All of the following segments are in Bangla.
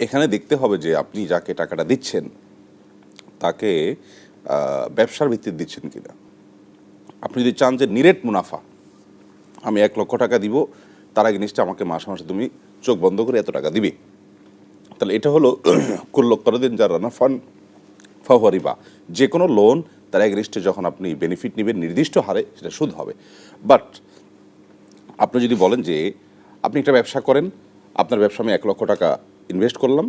এখানে দেখতে হবে যে আপনি যাকে টাকাটা দিচ্ছেন, তাকে ব্যবসার ভিত্তিতে দিচ্ছেন কিনা। আপনি যদি চান যে নিরেট মুনাফা, আমি এক লক্ষ টাকা দিব, তার আগে নিশ্চয় আমাকে মাসে মাসে তুমি চোখ বন্ধ করে এত টাকা দিবে। তাহলে এটা হলো কুল্লক দিন যার রানা ফান ফাহরিবা যে কোনো লোন তার এগরিস্টে যখন আপনি বেনিফিট নেবেন, নির্দিষ্ট হারে সেটা সুদ হবে। বাট আপনি যদি বলেন যে আপনি একটা ব্যবসা করেন, আপনার ব্যবসা আমি এক লক্ষ টাকা ইনভেস্ট করলাম।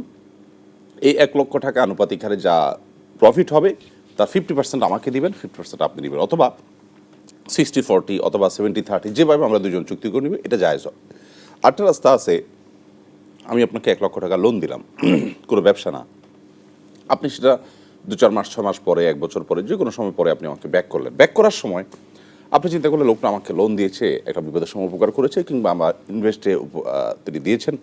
এই এক লক্ষ টাকা আনুপাতিক হারে যা প্রফিট হবে তার ফিফটি পার্সেন্ট আমাকে দিবেন ফিফটি পার্সেন্ট আপনি নেবেন অথবা সিক্সটি ফোরটি অথবা সেভেন্টি থার্টি যেভাবে আমরা দুজন চুক্তি করে নিবে, এটা জায়জ হবে। আরেকটা রাস্তা আছে, আমি আপনাকে এক লক্ষ টাকা লোন দিলাম। কোনো ব্যবসা না। আপনি সেটা দু চার মাস, ছ মাস পরে, এক বছর পরে, যে কোনো সময় পরে আপনি আমাকে ব্যাক করলেন। ব্যাক করার সময় আপনি চিন্তা করলে লোকটা আমাকে লোন দিয়েছে, একটা বিপদের সময় উপকার করেছে, কিংবা আমার ইনভেস্টে তিনি দিয়েছেন।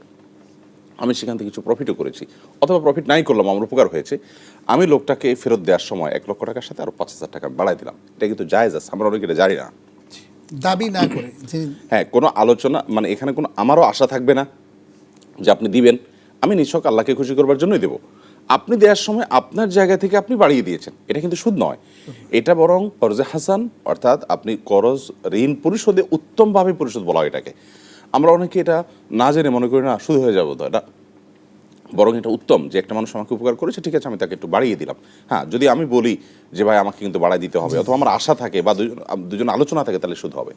আমি সেখান থেকে কিছু প্রফিটও করেছি। অথবা প্রফিট নাই করলাম আমার উপকার হয়েছে। আমি লোকটাকে ফেরত দেওয়ার সময় এক লক্ষ টাকার সাথে আরও পাঁচ হাজার টাকা বাড়াই দিলাম। এটা কিন্তু জায়েজ আছে আমরা অনেকে এটা জানি না। দাবি না করে হ্যাঁ কোনো আলোচনা মানে এখানে কোনো আমারও আশা থাকবে না যে আপনি দিবেন। আমি নিছক আল্লাহকে খুশি করবার জন্যই দেব। আপনি দেওয়ার সময় আপনার জায়গা থেকে আপনি বাড়িয়ে দিয়েছেন। এটা কিন্তু সুদ নয়। এটা বরং করজে হাসান অর্থাৎ আপনি করজ ঋণ পরিশোধে উত্তমভাবে পরিশোধ বলা হয় এটাকে। আমরা অনেকে এটা না জেনে মনে করি না, শুধু হয়ে যাব তো এটা। বরং এটা উত্তম যে একটা মানুষ আমাকে উপকার করেছে, ঠিক আছে, আমি তাকে একটু বাড়িয়ে দিলাম। হ্যাঁ যদি আমি বলি যে, ভাই, আমাকে কিন্তু বাড়াই দিতে হবে অথবা আমার আশা থাকে বা দুজন দুজন আলোচনা থাকে, তাহলে শুধু হবে।